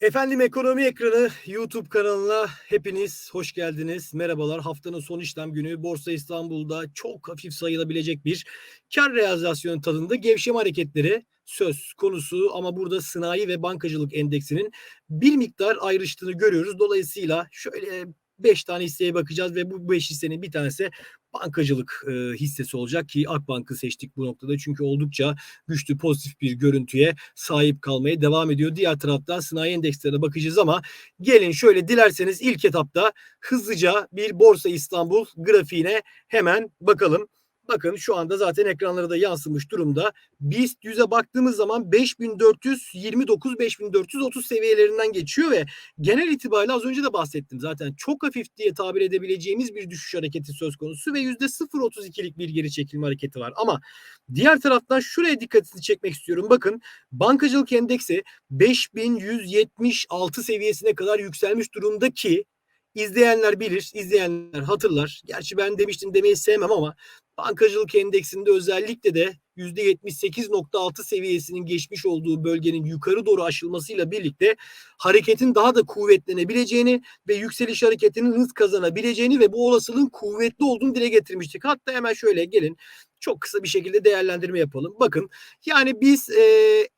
Efendim Ekonomi Ekranı YouTube kanalına hepiniz hoş geldiniz. Merhabalar. Haftanın son işlem günü Borsa İstanbul'da çok hafif sayılabilecek bir kar realizasyonu tadında gevşeme hareketleri söz konusu ama burada sanayi ve bankacılık endeksinin bir miktar ayrıştığını görüyoruz. Dolayısıyla şöyle 5 tane hisseye bakacağız ve bu 5 hissenin bir tanesi bankacılık e, hissesi olacak ki Akbank'ı seçtik bu noktada. Çünkü oldukça güçlü pozitif bir görüntüye sahip kalmaya devam ediyor. Diğer taraftan sanayi endekslerine bakacağız ama gelin şöyle dilerseniz ilk etapta hızlıca bir Borsa İstanbul grafiğine hemen bakalım. Bakın şu anda zaten ekranlara da yansımış durumda. BIST 100'e baktığımız zaman 5429-5430 seviyelerinden geçiyor ve genel itibariyle az önce de bahsettim zaten çok hafif diye tabir edebileceğimiz bir düşüş hareketi söz konusu ve %0.32'lik bir geri çekilme hareketi var. Ama diğer taraftan şuraya dikkatini çekmek istiyorum. Bakın bankacılık endeksi 5176 seviyesine kadar yükselmiş durumda ki izleyenler bilir, izleyenler hatırlar. Gerçi ben demiştim demeyi sevmem ama bankacılık endeksinde özellikle de %78.6 seviyesinin geçmiş olduğu bölgenin yukarı doğru aşılmasıyla birlikte hareketin daha da kuvvetlenebileceğini ve yükseliş hareketinin hız kazanabileceğini ve bu olasılığın kuvvetli olduğunu dile getirmiştik. Hatta hemen şöyle gelin çok kısa bir şekilde değerlendirme yapalım. Bakın yani biz e,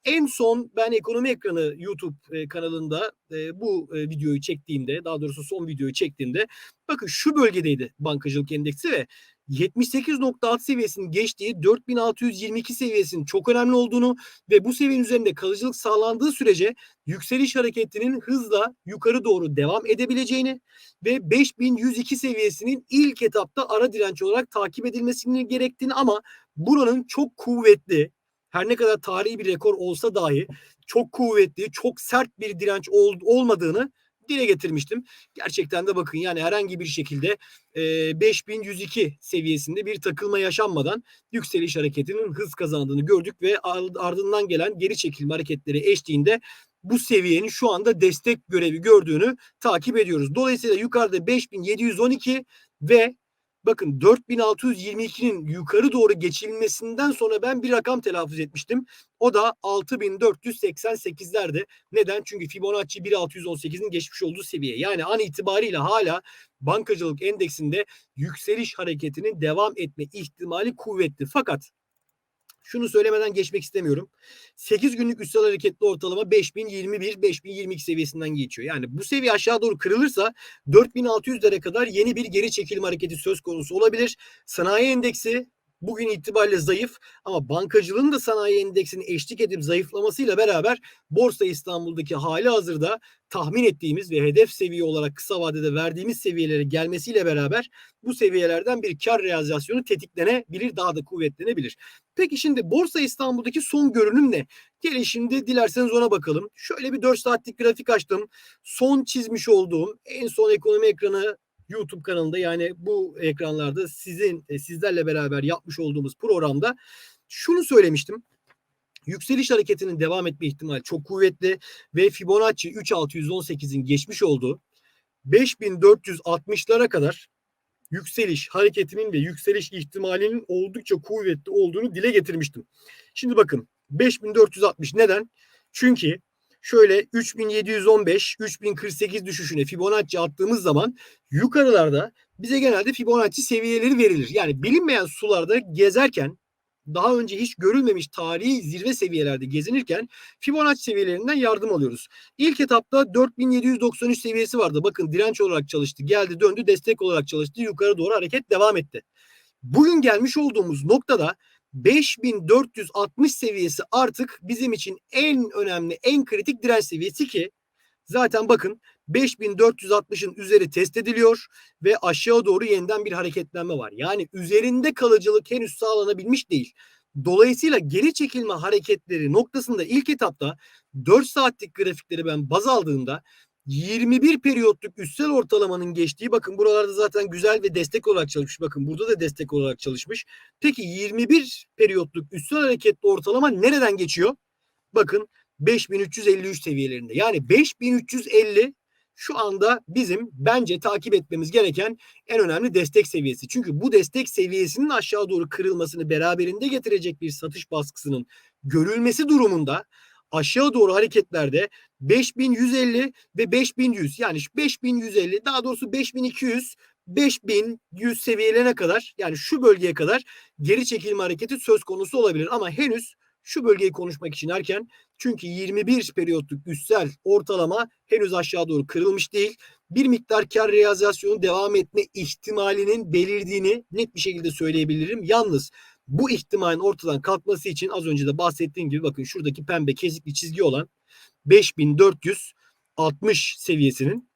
en son ben ekonomi ekranı YouTube e, kanalında e, bu e, videoyu çektiğimde daha doğrusu son videoyu çektiğimde bakın şu bölgedeydi bankacılık endeksi ve 78.6 seviyesinin geçtiği 4622 seviyesinin çok önemli olduğunu ve bu seviyenin üzerinde kalıcılık sağlandığı sürece yükseliş hareketinin hızla yukarı doğru devam edebileceğini ve 5102 seviyesinin ilk etapta ara direnç olarak takip edilmesini gerektiğini ama buranın çok kuvvetli her ne kadar tarihi bir rekor olsa dahi çok kuvvetli, çok sert bir direnç ol, olmadığını dile getirmiştim. Gerçekten de bakın yani herhangi bir şekilde e, 5102 seviyesinde bir takılma yaşanmadan yükseliş hareketinin hız kazandığını gördük ve ardından gelen geri çekilme hareketleri eşliğinde bu seviyenin şu anda destek görevi gördüğünü takip ediyoruz. Dolayısıyla yukarıda 5712 ve Bakın 4622'nin yukarı doğru geçilmesinden sonra ben bir rakam telaffuz etmiştim. O da 6488'lerde. Neden? Çünkü Fibonacci 1618'in geçmiş olduğu seviye. Yani an itibariyle hala bankacılık endeksinde yükseliş hareketinin devam etme ihtimali kuvvetli. Fakat şunu söylemeden geçmek istemiyorum. 8 günlük üstel hareketli ortalama 5021-5022 seviyesinden geçiyor. Yani bu seviye aşağı doğru kırılırsa 4600'lere kadar yeni bir geri çekilme hareketi söz konusu olabilir. Sanayi endeksi bugün itibariyle zayıf ama bankacılığın da sanayi endeksini eşlik edip zayıflamasıyla beraber Borsa İstanbul'daki hali hazırda tahmin ettiğimiz ve hedef seviye olarak kısa vadede verdiğimiz seviyelere gelmesiyle beraber bu seviyelerden bir kar realizasyonu tetiklenebilir, daha da kuvvetlenebilir. Peki şimdi Borsa İstanbul'daki son görünüm ne? Gelin şimdi dilerseniz ona bakalım. Şöyle bir 4 saatlik grafik açtım. Son çizmiş olduğum en son ekonomi ekranı YouTube kanalında yani bu ekranlarda sizin e, sizlerle beraber yapmış olduğumuz programda şunu söylemiştim. Yükseliş hareketinin devam etme ihtimali çok kuvvetli ve Fibonacci 3618'in geçmiş olduğu 5460'lara kadar yükseliş hareketinin ve yükseliş ihtimalinin oldukça kuvvetli olduğunu dile getirmiştim. Şimdi bakın 5460 neden? Çünkü şöyle 3715, 3048 düşüşüne Fibonacci attığımız zaman yukarılarda bize genelde Fibonacci seviyeleri verilir. Yani bilinmeyen sularda gezerken daha önce hiç görülmemiş tarihi zirve seviyelerde gezinirken Fibonacci seviyelerinden yardım alıyoruz. İlk etapta 4793 seviyesi vardı. Bakın direnç olarak çalıştı. Geldi döndü destek olarak çalıştı. Yukarı doğru hareket devam etti. Bugün gelmiş olduğumuz noktada 5460 seviyesi artık bizim için en önemli, en kritik direnç seviyesi ki zaten bakın 5460'ın üzeri test ediliyor ve aşağı doğru yeniden bir hareketlenme var. Yani üzerinde kalıcılık henüz sağlanabilmiş değil. Dolayısıyla geri çekilme hareketleri noktasında ilk etapta 4 saatlik grafikleri ben baz aldığımda 21 periyotluk üstel ortalamanın geçtiği bakın buralarda zaten güzel ve destek olarak çalışmış. Bakın burada da destek olarak çalışmış. Peki 21 periyotluk üstel hareketli ortalama nereden geçiyor? Bakın 5353 seviyelerinde. Yani 5350 şu anda bizim bence takip etmemiz gereken en önemli destek seviyesi. Çünkü bu destek seviyesinin aşağı doğru kırılmasını beraberinde getirecek bir satış baskısının görülmesi durumunda aşağı doğru hareketlerde 5150 ve 5100 yani 5150 daha doğrusu 5200 5100 seviyelerine kadar yani şu bölgeye kadar geri çekilme hareketi söz konusu olabilir ama henüz şu bölgeyi konuşmak için erken. Çünkü 21 periyotluk üstsel ortalama henüz aşağı doğru kırılmış değil. Bir miktar kar realizasyonu devam etme ihtimalinin belirdiğini net bir şekilde söyleyebilirim. Yalnız bu ihtimalin ortadan kalkması için az önce de bahsettiğim gibi bakın şuradaki pembe kesikli çizgi olan 5460 seviyesinin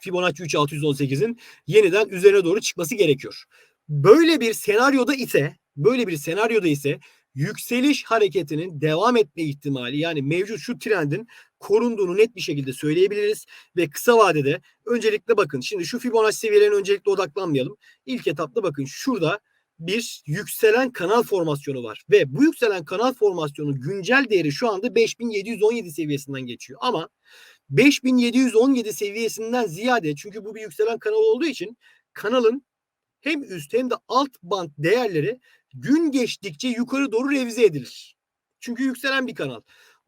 Fibonacci 3618'in yeniden üzerine doğru çıkması gerekiyor. Böyle bir senaryoda ise böyle bir senaryoda ise yükseliş hareketinin devam etme ihtimali yani mevcut şu trendin korunduğunu net bir şekilde söyleyebiliriz ve kısa vadede öncelikle bakın şimdi şu Fibonacci seviyelerine öncelikle odaklanmayalım. İlk etapta bakın şurada bir yükselen kanal formasyonu var ve bu yükselen kanal formasyonu güncel değeri şu anda 5717 seviyesinden geçiyor ama 5717 seviyesinden ziyade çünkü bu bir yükselen kanal olduğu için kanalın hem üst hem de alt band değerleri gün geçtikçe yukarı doğru revize edilir. Çünkü yükselen bir kanal.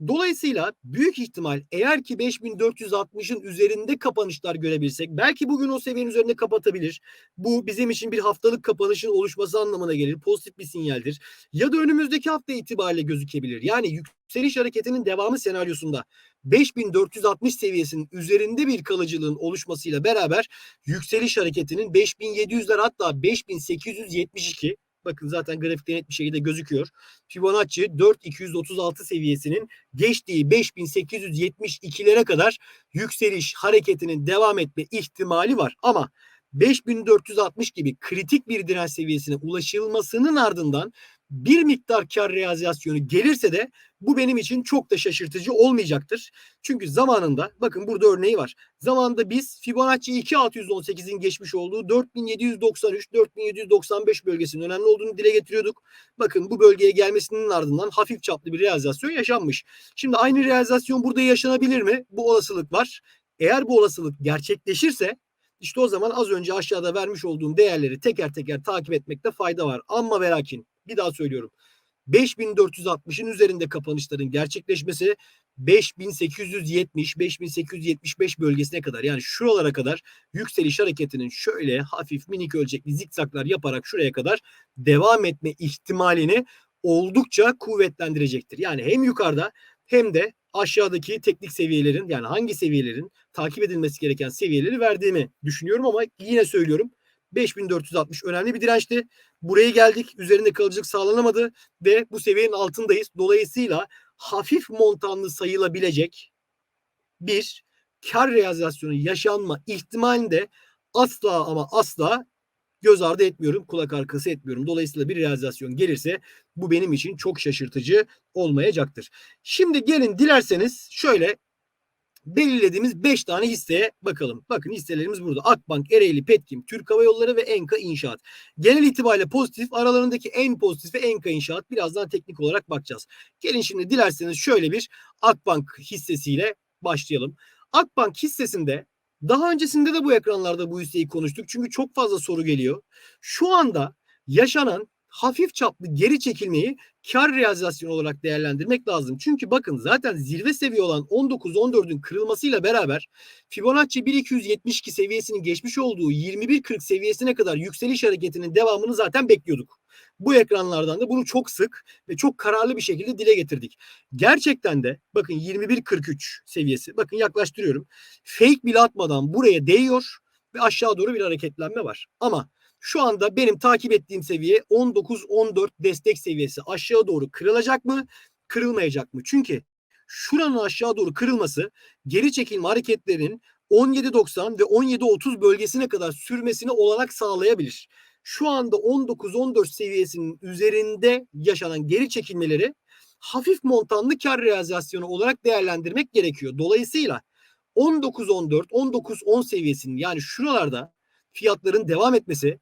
Dolayısıyla büyük ihtimal eğer ki 5460'ın üzerinde kapanışlar görebilsek belki bugün o seviyenin üzerinde kapatabilir. Bu bizim için bir haftalık kapanışın oluşması anlamına gelir. Pozitif bir sinyaldir. Ya da önümüzdeki hafta itibariyle gözükebilir. Yani yükseliş hareketinin devamı senaryosunda 5460 seviyesinin üzerinde bir kalıcılığın oluşmasıyla beraber yükseliş hareketinin 5700'ler hatta 5872 Bakın zaten grafikte net bir şekilde gözüküyor. Fibonacci 4236 seviyesinin geçtiği 5872'lere kadar yükseliş hareketinin devam etme ihtimali var. Ama 5460 gibi kritik bir direnç seviyesine ulaşılmasının ardından bir miktar kar realizasyonu gelirse de bu benim için çok da şaşırtıcı olmayacaktır. Çünkü zamanında bakın burada örneği var. Zamanında biz Fibonacci 2618'in geçmiş olduğu 4793 4795 bölgesinin önemli olduğunu dile getiriyorduk. Bakın bu bölgeye gelmesinin ardından hafif çaplı bir realizasyon yaşanmış. Şimdi aynı realizasyon burada yaşanabilir mi? Bu olasılık var. Eğer bu olasılık gerçekleşirse işte o zaman az önce aşağıda vermiş olduğum değerleri teker teker takip etmekte fayda var. Ama ve lakin bir daha söylüyorum. 5460'ın üzerinde kapanışların gerçekleşmesi 5870 5875 bölgesine kadar yani şuralara kadar yükseliş hareketinin şöyle hafif minik ölçekli zikzaklar yaparak şuraya kadar devam etme ihtimalini oldukça kuvvetlendirecektir. Yani hem yukarıda hem de aşağıdaki teknik seviyelerin yani hangi seviyelerin takip edilmesi gereken seviyeleri verdiğimi düşünüyorum ama yine söylüyorum 5460 önemli bir dirençti. Buraya geldik. Üzerinde kalıcılık sağlanamadı ve bu seviyenin altındayız. Dolayısıyla hafif montanlı sayılabilecek bir kar realizasyonu yaşanma ihtimalini de asla ama asla göz ardı etmiyorum, kulak arkası etmiyorum. Dolayısıyla bir realizasyon gelirse bu benim için çok şaşırtıcı olmayacaktır. Şimdi gelin dilerseniz şöyle belirlediğimiz 5 tane hisseye bakalım. Bakın hisselerimiz burada. Akbank, Ereğli, Petkim, Türk Hava Yolları ve Enka İnşaat. Genel itibariyle pozitif. Aralarındaki en pozitif ve Enka İnşaat. Birazdan teknik olarak bakacağız. Gelin şimdi dilerseniz şöyle bir Akbank hissesiyle başlayalım. Akbank hissesinde daha öncesinde de bu ekranlarda bu hisseyi konuştuk. Çünkü çok fazla soru geliyor. Şu anda yaşanan hafif çaplı geri çekilmeyi kar realizasyonu olarak değerlendirmek lazım. Çünkü bakın zaten zirve seviye olan 19-14'ün kırılmasıyla beraber Fibonacci 1272 seviyesinin geçmiş olduğu 21.40 seviyesine kadar yükseliş hareketinin devamını zaten bekliyorduk. Bu ekranlardan da bunu çok sık ve çok kararlı bir şekilde dile getirdik. Gerçekten de bakın 21.43 seviyesi bakın yaklaştırıyorum. Fake bile atmadan buraya değiyor ve aşağı doğru bir hareketlenme var. Ama şu anda benim takip ettiğim seviye 19-14 destek seviyesi. Aşağı doğru kırılacak mı? Kırılmayacak mı? Çünkü şuranın aşağı doğru kırılması geri çekilme hareketlerinin 17.90 ve 17.30 bölgesine kadar sürmesine olanak sağlayabilir. Şu anda 19-14 seviyesinin üzerinde yaşanan geri çekilmeleri hafif montanlı kar realizasyonu olarak değerlendirmek gerekiyor. Dolayısıyla 19-14, 19-10 seviyesinin yani şuralarda fiyatların devam etmesi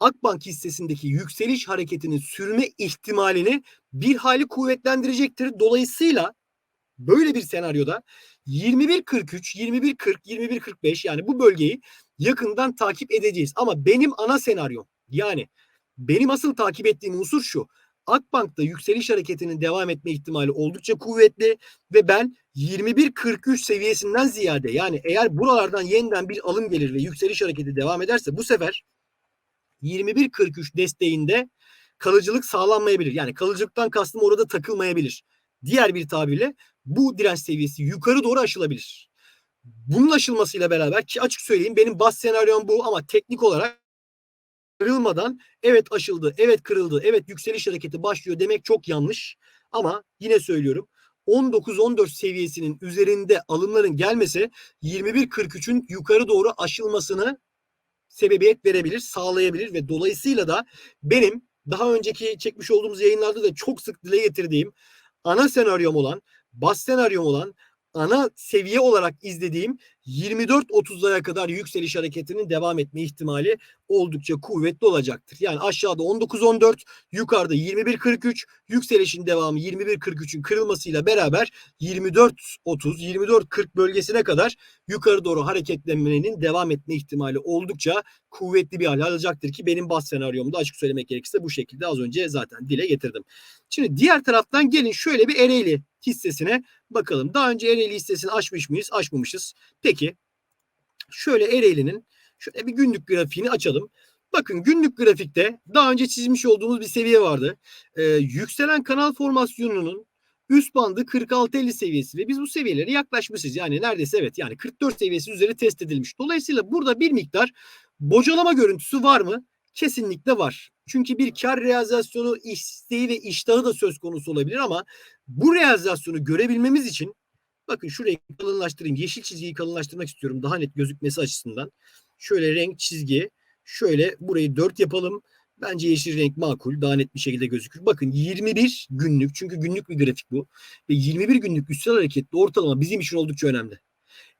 Akbank hissesindeki yükseliş hareketinin sürme ihtimalini bir hali kuvvetlendirecektir. Dolayısıyla böyle bir senaryoda 21.43, 21.40, 21.45 yani bu bölgeyi yakından takip edeceğiz. Ama benim ana senaryom yani benim asıl takip ettiğim unsur şu. Akbank'ta yükseliş hareketinin devam etme ihtimali oldukça kuvvetli ve ben 21.43 seviyesinden ziyade yani eğer buralardan yeniden bir alım gelir ve yükseliş hareketi devam ederse bu sefer 21.43 desteğinde kalıcılık sağlanmayabilir. Yani kalıcılıktan kastım orada takılmayabilir. Diğer bir tabirle bu direnç seviyesi yukarı doğru aşılabilir. Bunun aşılmasıyla beraber ki açık söyleyeyim benim bas senaryom bu ama teknik olarak kırılmadan evet aşıldı, evet kırıldı, evet yükseliş hareketi başlıyor demek çok yanlış. Ama yine söylüyorum 19-14 seviyesinin üzerinde alımların gelmesi 21-43'ün yukarı doğru aşılmasını sebebiyet verebilir, sağlayabilir ve dolayısıyla da benim daha önceki çekmiş olduğumuz yayınlarda da çok sık dile getirdiğim ana senaryom olan, bas senaryom olan ana seviye olarak izlediğim 24-30'lara kadar yükseliş hareketinin devam etme ihtimali oldukça kuvvetli olacaktır. Yani aşağıda 19-14, yukarıda 21-43, yükselişin devamı 21-43'ün kırılmasıyla beraber 24-30, 24-40 bölgesine kadar yukarı doğru hareketlenmenin devam etme ihtimali oldukça kuvvetli bir hal alacaktır ki benim bas senaryomda açık söylemek gerekirse bu şekilde az önce zaten dile getirdim. Şimdi diğer taraftan gelin şöyle bir Ereğli hissesine bakalım. Daha önce Ereğli hissesini açmış mıyız? Açmamışız. Peki şöyle Ereğli'nin şöyle bir günlük grafiğini açalım. Bakın günlük grafikte daha önce çizmiş olduğumuz bir seviye vardı. Ee, yükselen kanal formasyonunun üst bandı 46-50 seviyesi ve biz bu seviyelere yaklaşmışız. Yani neredeyse evet yani 44 seviyesi üzeri test edilmiş. Dolayısıyla burada bir miktar bocalama görüntüsü var mı? Kesinlikle var. Çünkü bir kar realizasyonu isteği ve iştahı da söz konusu olabilir ama bu realizasyonu görebilmemiz için bakın şurayı kalınlaştırayım. Yeşil çizgiyi kalınlaştırmak istiyorum daha net gözükmesi açısından. Şöyle renk çizgi şöyle burayı 4 yapalım. Bence yeşil renk makul. Daha net bir şekilde gözükür. Bakın 21 günlük çünkü günlük bir grafik bu. Ve 21 günlük üstel hareketli ortalama bizim için oldukça önemli.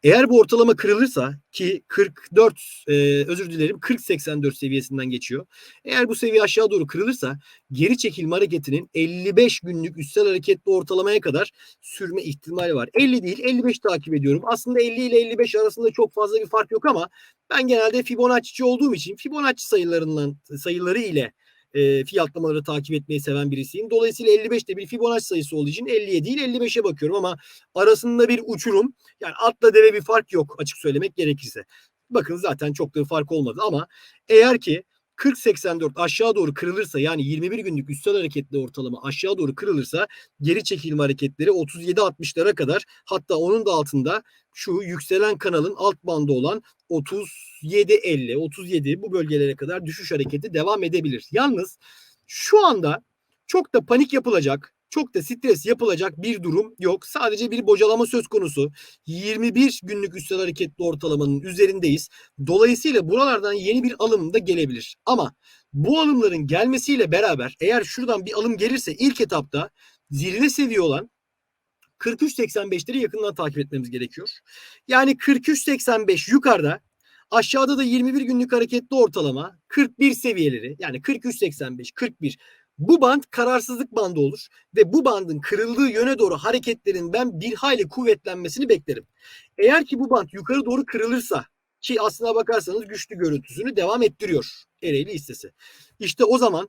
Eğer bu ortalama kırılırsa ki 44 e, özür dilerim 40-84 seviyesinden geçiyor. Eğer bu seviye aşağı doğru kırılırsa geri çekilme hareketinin 55 günlük üstel hareketli ortalamaya kadar sürme ihtimali var. 50 değil 55 takip ediyorum. Aslında 50 ile 55 arasında çok fazla bir fark yok ama ben genelde Fibonacci'ci olduğum için Fibonacci sayılarından sayıları ile e, fiyatlamaları takip etmeyi seven birisiyim. Dolayısıyla 55 de bir Fibonacci sayısı olduğu için 50'ye değil 55'e bakıyorum ama arasında bir uçurum yani atla deve bir fark yok açık söylemek gerekirse. Bakın zaten çok da bir fark olmadı ama eğer ki 40-84 aşağı doğru kırılırsa yani 21 günlük üstel hareketli ortalama aşağı doğru kırılırsa geri çekilme hareketleri 37-60'lara kadar hatta onun da altında şu yükselen kanalın alt bandı olan 37-50, 37 bu bölgelere kadar düşüş hareketi devam edebilir. Yalnız şu anda çok da panik yapılacak, çok da stres yapılacak bir durum yok. Sadece bir bocalama söz konusu. 21 günlük üstel hareketli ortalamanın üzerindeyiz. Dolayısıyla buralardan yeni bir alım da gelebilir. Ama bu alımların gelmesiyle beraber eğer şuradan bir alım gelirse ilk etapta zirve seviye olan 43.85'leri yakından takip etmemiz gerekiyor. Yani 43.85 yukarıda aşağıda da 21 günlük hareketli ortalama 41 seviyeleri yani 43.85 41 bu band kararsızlık bandı olur ve bu bandın kırıldığı yöne doğru hareketlerin ben bir hayli kuvvetlenmesini beklerim. Eğer ki bu band yukarı doğru kırılırsa ki aslına bakarsanız güçlü görüntüsünü devam ettiriyor Ereğli hissesi. İşte o zaman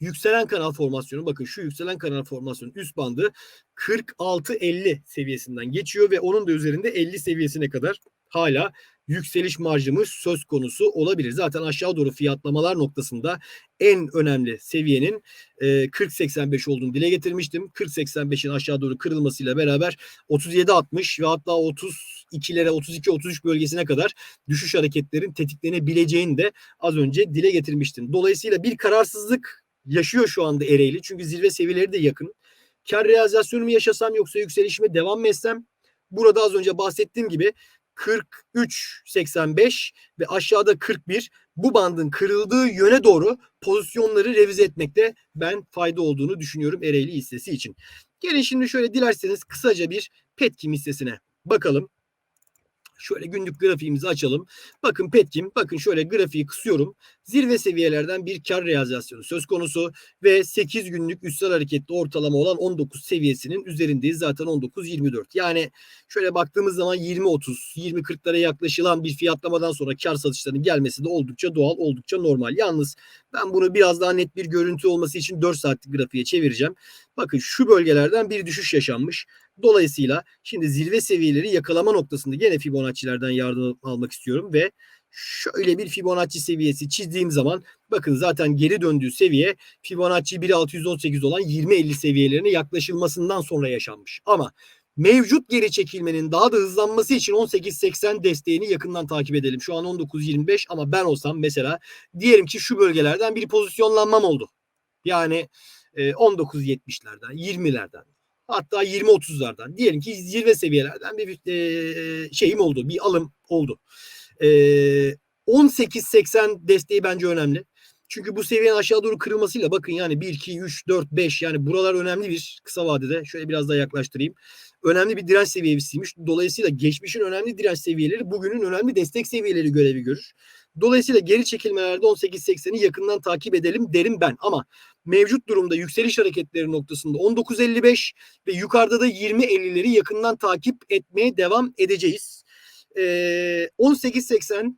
yükselen kanal formasyonu bakın şu yükselen kanal formasyonu üst bandı 46-50 seviyesinden geçiyor ve onun da üzerinde 50 seviyesine kadar hala yükseliş marjımız söz konusu olabilir. Zaten aşağı doğru fiyatlamalar noktasında en önemli seviyenin e, 40-85 olduğunu dile getirmiştim. 40-85'in aşağı doğru kırılmasıyla beraber 37-60 ve hatta 32'lere 32-33 bölgesine kadar düşüş hareketlerin tetiklenebileceğini de az önce dile getirmiştim. Dolayısıyla bir kararsızlık yaşıyor şu anda Ereğli. Çünkü zirve seviyeleri de yakın. Kar realizasyonu mu yaşasam yoksa yükselişime devam mı etsem? Burada az önce bahsettiğim gibi 43.85 ve aşağıda 41 bu bandın kırıldığı yöne doğru pozisyonları revize etmekte ben fayda olduğunu düşünüyorum Ereğli hissesi için. Gelin şimdi şöyle dilerseniz kısaca bir Petkim hissesine bakalım. Şöyle günlük grafiğimizi açalım. Bakın Petkim, bakın şöyle grafiği kısıyorum. Zirve seviyelerden bir kar realizasyonu söz konusu ve 8 günlük üstel hareketli ortalama olan 19 seviyesinin üzerindeyiz. Zaten 19-24. Yani şöyle baktığımız zaman 20-30, 20-40'lara yaklaşılan bir fiyatlamadan sonra kar satışlarının gelmesi de oldukça doğal, oldukça normal. Yalnız ben bunu biraz daha net bir görüntü olması için 4 saatlik grafiğe çevireceğim. Bakın şu bölgelerden bir düşüş yaşanmış. Dolayısıyla şimdi zirve seviyeleri yakalama noktasında gene Fibonacci'lerden yardım almak istiyorum ve şöyle bir Fibonacci seviyesi çizdiğim zaman bakın zaten geri döndüğü seviye Fibonacci 1618 olan 20-50 seviyelerine yaklaşılmasından sonra yaşanmış. Ama mevcut geri çekilmenin daha da hızlanması için 18.80 desteğini yakından takip edelim. Şu an 19.25 ama ben olsam mesela diyelim ki şu bölgelerden bir pozisyonlanmam oldu. Yani 19.70'lerden, 20'lerden, hatta 20-30'lardan diyelim ki zirve seviyelerden bir e, şeyim oldu. Bir alım oldu. E, 18-80 desteği bence önemli. Çünkü bu seviyenin aşağı doğru kırılmasıyla bakın yani 1, 2, 3, 4, 5 yani buralar önemli bir kısa vadede. Şöyle biraz daha yaklaştırayım. Önemli bir direnç seviyesiymiş. Dolayısıyla geçmişin önemli direnç seviyeleri bugünün önemli destek seviyeleri görevi görür. Dolayısıyla geri çekilmelerde 18.80'i yakından takip edelim derim ben. Ama mevcut durumda yükseliş hareketleri noktasında 19.55 ve yukarıda da 20.50'leri yakından takip etmeye devam edeceğiz. Ee, 18.80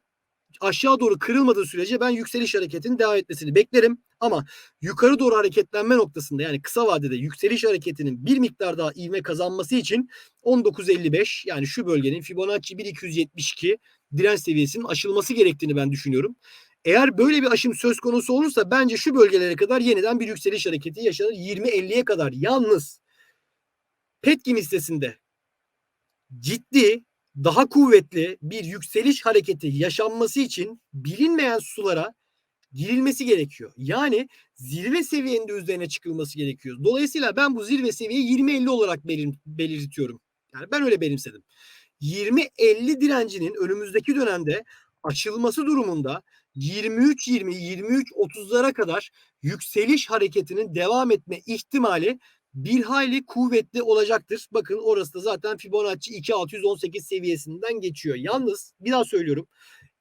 aşağı doğru kırılmadığı sürece ben yükseliş hareketinin devam etmesini beklerim. Ama yukarı doğru hareketlenme noktasında yani kısa vadede yükseliş hareketinin bir miktar daha ivme kazanması için 19.55 yani şu bölgenin Fibonacci 1272 direnç seviyesinin aşılması gerektiğini ben düşünüyorum. Eğer böyle bir aşım söz konusu olursa bence şu bölgelere kadar yeniden bir yükseliş hareketi yaşanır. 20-50'ye kadar. Yalnız Petkim hissesinde ciddi, daha kuvvetli bir yükseliş hareketi yaşanması için bilinmeyen sulara girilmesi gerekiyor. Yani zirve seviyende üzerine çıkılması gerekiyor. Dolayısıyla ben bu zirve seviyeyi 20-50 olarak belir belirtiyorum. Yani ben öyle benimsedim. 20-50 direncinin önümüzdeki dönemde açılması durumunda 23-20, 23-30'lara kadar yükseliş hareketinin devam etme ihtimali bir hayli kuvvetli olacaktır. Bakın orası da zaten Fibonacci 2618 seviyesinden geçiyor. Yalnız bir daha söylüyorum.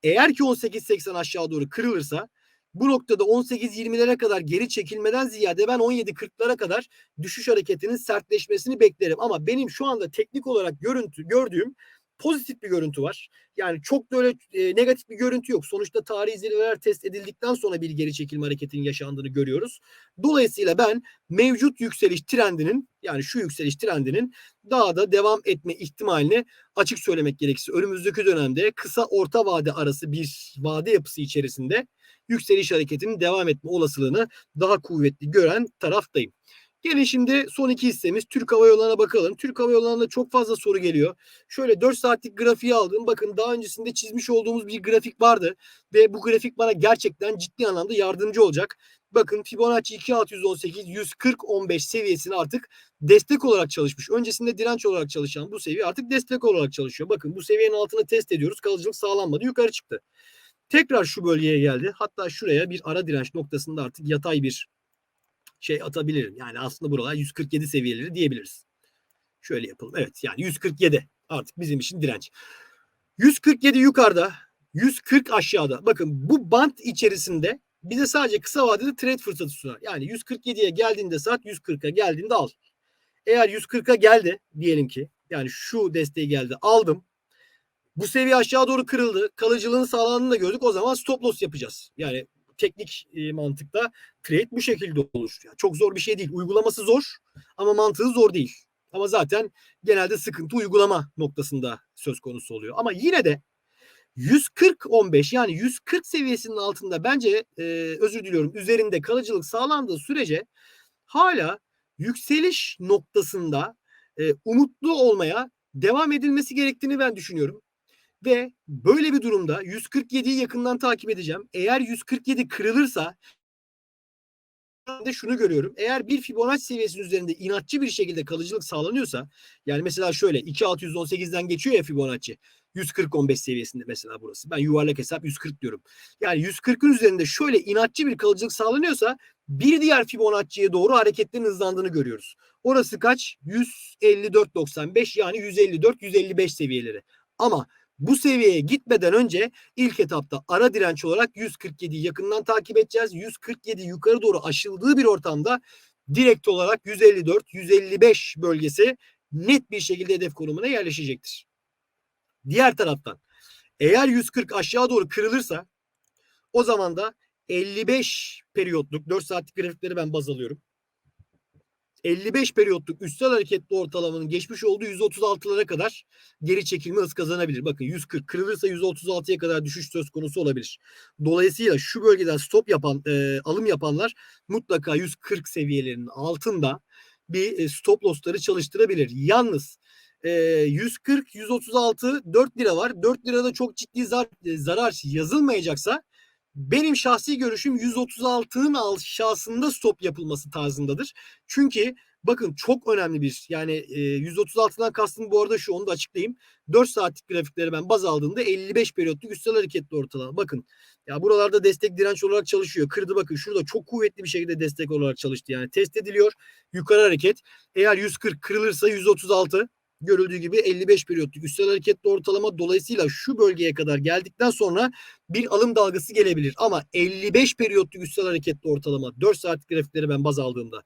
Eğer ki 18.80 aşağı doğru kırılırsa bu noktada 18-20'lere kadar geri çekilmeden ziyade ben 17-40'lara kadar düşüş hareketinin sertleşmesini beklerim. Ama benim şu anda teknik olarak görüntü gördüğüm pozitif bir görüntü var. Yani çok da öyle e, negatif bir görüntü yok. Sonuçta tarihi zirveler test edildikten sonra bir geri çekilme hareketinin yaşandığını görüyoruz. Dolayısıyla ben mevcut yükseliş trendinin yani şu yükseliş trendinin daha da devam etme ihtimalini açık söylemek gerekirse önümüzdeki dönemde kısa orta vade arası bir vade yapısı içerisinde yükseliş hareketinin devam etme olasılığını daha kuvvetli gören taraftayım. Gelin şimdi son iki hissemiz Türk Hava Yolları'na bakalım. Türk Hava Yolları'nda çok fazla soru geliyor. Şöyle 4 saatlik grafiği aldım. Bakın daha öncesinde çizmiş olduğumuz bir grafik vardı. Ve bu grafik bana gerçekten ciddi anlamda yardımcı olacak. Bakın Fibonacci 2618 140 15 seviyesini artık destek olarak çalışmış. Öncesinde direnç olarak çalışan bu seviye artık destek olarak çalışıyor. Bakın bu seviyenin altını test ediyoruz. Kalıcılık sağlanmadı. Yukarı çıktı. Tekrar şu bölgeye geldi. Hatta şuraya bir ara direnç noktasında artık yatay bir şey atabilirim. Yani aslında buralar 147 seviyeleri diyebiliriz. Şöyle yapalım. Evet yani 147 artık bizim için direnç. 147 yukarıda, 140 aşağıda. Bakın bu bant içerisinde bize sadece kısa vadede trade fırsatı sunar. Yani 147'ye geldiğinde saat 140'a geldiğinde al. Eğer 140'a geldi diyelim ki yani şu desteği geldi aldım. Bu seviye aşağı doğru kırıldı. Kalıcılığını sağlandığını da gördük. O zaman stop loss yapacağız. Yani teknik e, mantıkta trade bu şekilde olur. Yani çok zor bir şey değil. Uygulaması zor ama mantığı zor değil. Ama zaten genelde sıkıntı uygulama noktasında söz konusu oluyor. Ama yine de 140-15 yani 140 seviyesinin altında bence e, özür diliyorum üzerinde kalıcılık sağlandığı sürece hala yükseliş noktasında e, umutlu olmaya devam edilmesi gerektiğini ben düşünüyorum. Ve böyle bir durumda 147'yi yakından takip edeceğim. Eğer 147 kırılırsa de şunu görüyorum. Eğer bir Fibonacci seviyesinin üzerinde inatçı bir şekilde kalıcılık sağlanıyorsa yani mesela şöyle 2618'den geçiyor ya Fibonacci. 140-15 seviyesinde mesela burası. Ben yuvarlak hesap 140 diyorum. Yani 140'ın üzerinde şöyle inatçı bir kalıcılık sağlanıyorsa bir diğer Fibonacci'ye doğru hareketlerin hızlandığını görüyoruz. Orası kaç? 154.95 yani 154-155 seviyeleri. Ama Bu seviyeye gitmeden önce ilk etapta ara direnç olarak 147'yi yakından takip edeceğiz. 147 yukarı doğru aşıldığı bir ortamda direkt olarak 154-155 bölgesi net bir şekilde hedef konumuna yerleşecektir. Diğer taraftan eğer 140 aşağı doğru kırılırsa o zaman da 55 periyotluk 4 saatlik grafikleri ben baz alıyorum. 55 periyotluk üstel hareketli ortalamanın geçmiş olduğu 136'lara kadar geri çekilme hız kazanabilir. Bakın 140 kırılırsa 136'ya kadar düşüş söz konusu olabilir. Dolayısıyla şu bölgeden stop yapan e, alım yapanlar mutlaka 140 seviyelerinin altında bir e, stop loss'ları çalıştırabilir. Yalnız e, 140 136 4 lira var. 4 lirada çok ciddi zar, e, zarar yazılmayacaksa benim şahsi görüşüm 136'nın aşağısında stop yapılması tarzındadır. Çünkü bakın çok önemli bir yani e, 136'dan kastım bu arada şu onu da açıklayayım. 4 saatlik grafikleri ben baz aldığımda 55 periyotluk üstel hareketli ortalama. Bakın ya buralarda destek direnç olarak çalışıyor. Kırdı bakın şurada çok kuvvetli bir şekilde destek olarak çalıştı. Yani test ediliyor. Yukarı hareket. Eğer 140 kırılırsa 136 görüldüğü gibi 55 periyotluk üstel hareketli ortalama dolayısıyla şu bölgeye kadar geldikten sonra bir alım dalgası gelebilir. Ama 55 periyotluk üstel hareketli ortalama 4 saat grafikleri ben baz aldığımda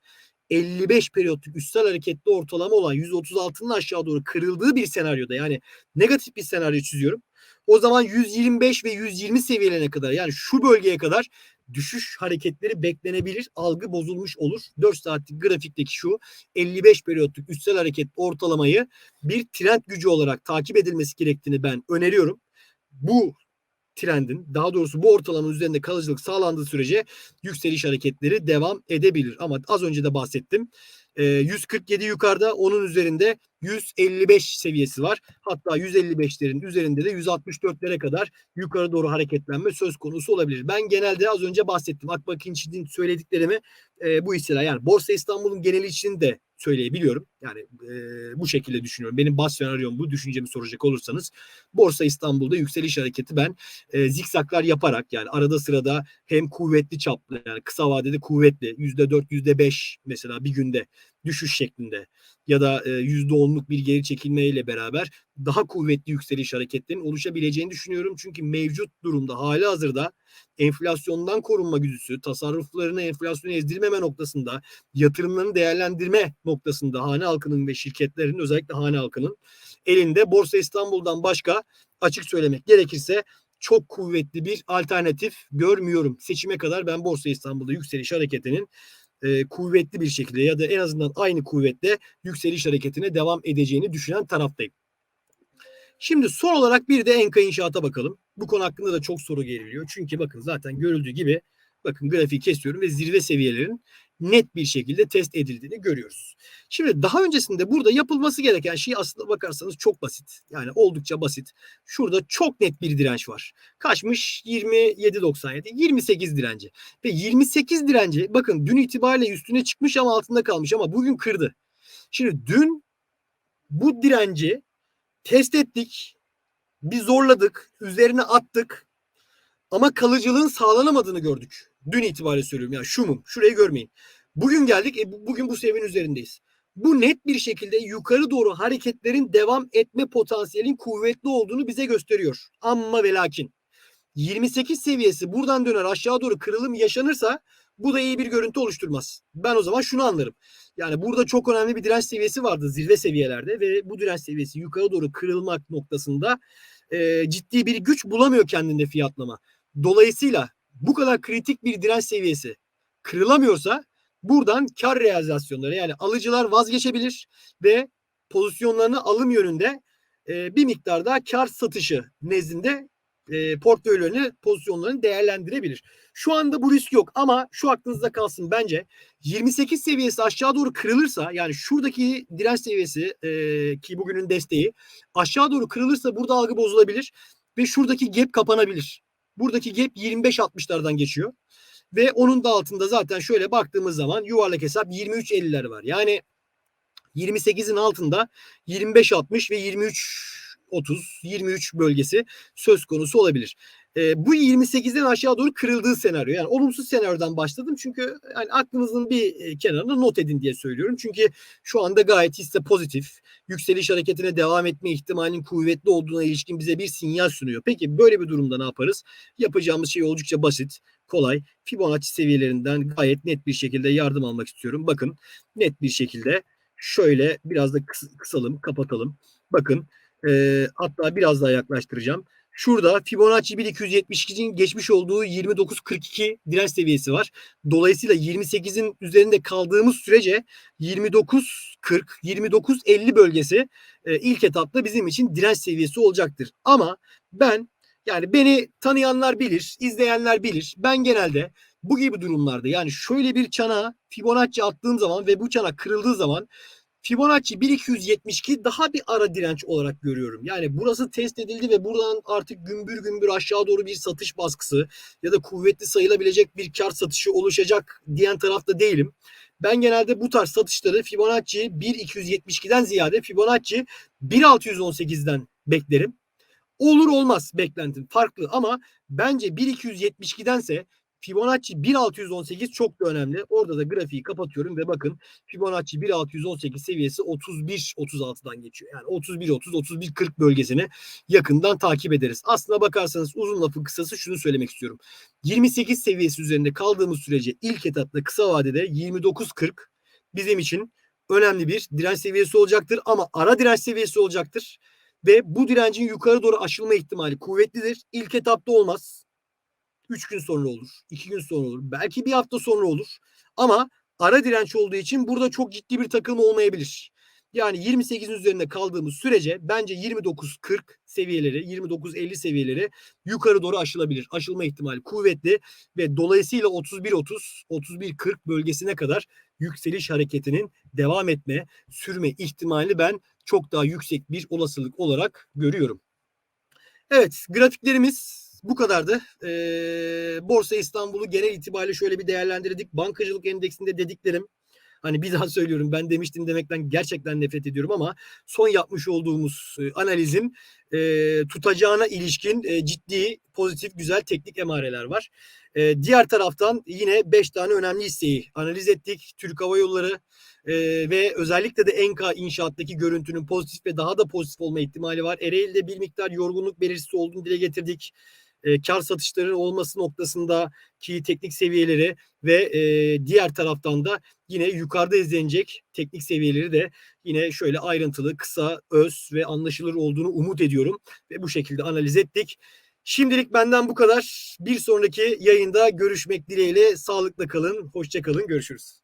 55 periyotluk üstel hareketli ortalama olan 136'nın aşağı doğru kırıldığı bir senaryoda yani negatif bir senaryo çiziyorum. O zaman 125 ve 120 seviyelerine kadar yani şu bölgeye kadar düşüş hareketleri beklenebilir. Algı bozulmuş olur. 4 saatlik grafikteki şu 55 periyotluk üstel hareket ortalamayı bir trend gücü olarak takip edilmesi gerektiğini ben öneriyorum. Bu trendin daha doğrusu bu ortalamanın üzerinde kalıcılık sağlandığı sürece yükseliş hareketleri devam edebilir. Ama az önce de bahsettim. 147 yukarıda onun üzerinde 155 seviyesi var. Hatta 155'lerin üzerinde de 164'lere kadar yukarı doğru hareketlenme söz konusu olabilir. Ben genelde az önce bahsettim. Akbak İnç'in söylediklerimi e, bu hisseler yani Borsa İstanbul'un geneli için de söyleyebiliyorum. Yani e, bu şekilde düşünüyorum. Benim bas senaryom bu. Düşüncemi soracak olursanız Borsa İstanbul'da yükseliş hareketi ben e, zikzaklar yaparak yani arada sırada hem kuvvetli çaplı yani kısa vadede kuvvetli %4 %5 mesela bir günde düşüş şeklinde ya da %10'luk bir geri çekilmeyle beraber daha kuvvetli yükseliş hareketlerinin oluşabileceğini düşünüyorum. Çünkü mevcut durumda hali hazırda enflasyondan korunma güdüsü, tasarruflarını enflasyonu ezdirmeme noktasında, yatırımlarını değerlendirme noktasında hane halkının ve şirketlerin özellikle hane halkının elinde Borsa İstanbul'dan başka açık söylemek gerekirse çok kuvvetli bir alternatif görmüyorum. Seçime kadar ben Borsa İstanbul'da yükseliş hareketinin e, kuvvetli bir şekilde ya da en azından aynı kuvvetle yükseliş hareketine devam edeceğini düşünen taraftayım. Şimdi son olarak bir de Enka İnşaat'a bakalım. Bu konu hakkında da çok soru geliyor. Çünkü bakın zaten görüldüğü gibi bakın grafiği kesiyorum ve zirve seviyelerin net bir şekilde test edildiğini görüyoruz. Şimdi daha öncesinde burada yapılması gereken şey aslında bakarsanız çok basit. Yani oldukça basit. Şurada çok net bir direnç var. Kaçmış? 27.97. 28 direnci. Ve 28 direnci bakın dün itibariyle üstüne çıkmış ama altında kalmış ama bugün kırdı. Şimdi dün bu direnci test ettik. Bir zorladık. Üzerine attık. Ama kalıcılığın sağlanamadığını gördük. Dün itibariyle söylüyorum. Yani şu mum. Şurayı görmeyin. Bugün geldik. E, bugün bu seviyenin üzerindeyiz. Bu net bir şekilde yukarı doğru hareketlerin devam etme potansiyelin kuvvetli olduğunu bize gösteriyor. Amma ve lakin 28 seviyesi buradan döner aşağı doğru kırılım yaşanırsa bu da iyi bir görüntü oluşturmaz. Ben o zaman şunu anlarım. Yani burada çok önemli bir direnç seviyesi vardı zirve seviyelerde ve bu direnç seviyesi yukarı doğru kırılmak noktasında e, ciddi bir güç bulamıyor kendinde fiyatlama. Dolayısıyla bu kadar kritik bir direnç seviyesi kırılamıyorsa buradan kar realizasyonları yani alıcılar vazgeçebilir ve pozisyonlarını alım yönünde e, bir miktar daha kar satışı nezdinde e, portföylerini, pozisyonlarını değerlendirebilir. Şu anda bu risk yok ama şu aklınızda kalsın bence 28 seviyesi aşağı doğru kırılırsa yani şuradaki direnç seviyesi e, ki bugünün desteği aşağı doğru kırılırsa burada algı bozulabilir ve şuradaki gap kapanabilir. Buradaki gap 25-60'lardan geçiyor. Ve onun da altında zaten şöyle baktığımız zaman yuvarlak hesap 23.50'ler var. Yani 28'in altında 25-60 ve 23 30, 23 bölgesi söz konusu olabilir. E, bu 28'den aşağı doğru kırıldığı senaryo. Yani olumsuz senaryodan başladım. Çünkü yani aklınızın bir e, kenarına not edin diye söylüyorum. Çünkü şu anda gayet hisse pozitif. Yükseliş hareketine devam etme ihtimalinin kuvvetli olduğuna ilişkin bize bir sinyal sunuyor. Peki böyle bir durumda ne yaparız? Yapacağımız şey oldukça basit, kolay. Fibonacci seviyelerinden gayet net bir şekilde yardım almak istiyorum. Bakın net bir şekilde şöyle biraz da kıs- kısalım, kapatalım. Bakın e, hatta biraz daha yaklaştıracağım. Şurada Fibonacci 1272'nin geçmiş olduğu 29.42 direnç seviyesi var. Dolayısıyla 28'in üzerinde kaldığımız sürece 29.40, 29.50 bölgesi e, ilk etapta bizim için direnç seviyesi olacaktır. Ama ben yani beni tanıyanlar bilir, izleyenler bilir. Ben genelde bu gibi durumlarda yani şöyle bir çana Fibonacci attığım zaman ve bu çana kırıldığı zaman Fibonacci 1272 daha bir ara direnç olarak görüyorum. Yani burası test edildi ve buradan artık gümbür gümbür aşağı doğru bir satış baskısı ya da kuvvetli sayılabilecek bir kar satışı oluşacak diyen tarafta değilim. Ben genelde bu tarz satışları Fibonacci 1272'den ziyade Fibonacci 1618'den beklerim. Olur olmaz beklentim farklı ama bence 1272'dense Fibonacci 1618 çok da önemli. Orada da grafiği kapatıyorum ve bakın Fibonacci 1618 seviyesi 31-36'dan geçiyor. Yani 31-30-31-40 bölgesini yakından takip ederiz. Aslına bakarsanız uzun lafın kısası şunu söylemek istiyorum. 28 seviyesi üzerinde kaldığımız sürece ilk etapta kısa vadede 29-40 bizim için önemli bir direnç seviyesi olacaktır ama ara direnç seviyesi olacaktır ve bu direncin yukarı doğru aşılma ihtimali kuvvetlidir. İlk etapta olmaz. 3 gün sonra olur, 2 gün sonra olur, belki bir hafta sonra olur. Ama ara direnç olduğu için burada çok ciddi bir takılma olmayabilir. Yani 28'in üzerinde kaldığımız sürece bence 29-40 seviyeleri, 29-50 seviyeleri yukarı doğru aşılabilir. Aşılma ihtimali kuvvetli ve dolayısıyla 31-30, 31-40 bölgesine kadar yükseliş hareketinin devam etme, sürme ihtimali ben çok daha yüksek bir olasılık olarak görüyorum. Evet, grafiklerimiz bu kadardı. Ee, Borsa İstanbul'u genel itibariyle şöyle bir değerlendirdik. Bankacılık endeksinde dediklerim Hani bir daha söylüyorum ben demiştim demekten gerçekten nefret ediyorum ama son yapmış olduğumuz e, analizin e, tutacağına ilişkin e, ciddi, pozitif, güzel teknik emareler var. E, diğer taraftan yine 5 tane önemli hisseyi analiz ettik. Türk Hava Yolları e, ve özellikle de Enka inşaattaki görüntünün pozitif ve daha da pozitif olma ihtimali var. Ereğli'de bir miktar yorgunluk belirtisi olduğunu dile getirdik e, kar satışları olması noktasında ki teknik seviyeleri ve e, diğer taraftan da yine yukarıda izlenecek teknik seviyeleri de yine şöyle ayrıntılı, kısa, öz ve anlaşılır olduğunu umut ediyorum ve bu şekilde analiz ettik. Şimdilik benden bu kadar. Bir sonraki yayında görüşmek dileğiyle sağlıkla kalın, hoşça kalın, görüşürüz.